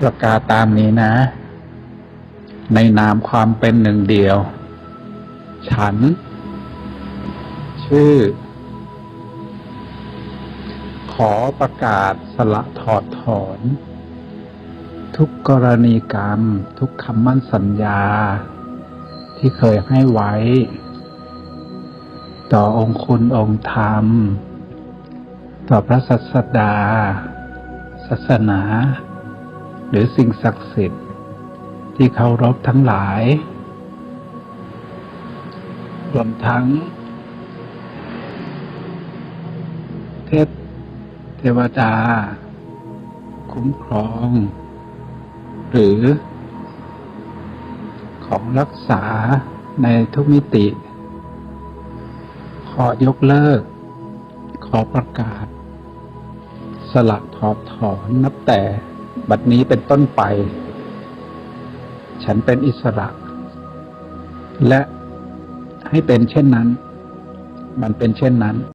ประกาศตามนี้นะ ในนามความเป็นหนึ่งเดียว ฉัน ชื่อ ขอประกาศสละถอดถอน ทุกกรณีกรรม ทุกคำมั่นสัญญา ที่เคยให้ไว้ ต่อองค์คุณองค์ธรรม ต่อพระศาสดา ศาสนา หรือสิ่งศักดิ์สิทธิ์ ที่เคารพทั้งหลาย รวมทั้ง เทพเทวดา คุ้มครอง หรือ ของรักษาในทุกมิติ ขอยกเลิก ขอประกาศ สละถอดถอนนับแต่ บัดนี้เป็นต้นไป ฉันเป็นอิสระ และให้เป็นเช่นนั้น มันเป็นเช่นนั้น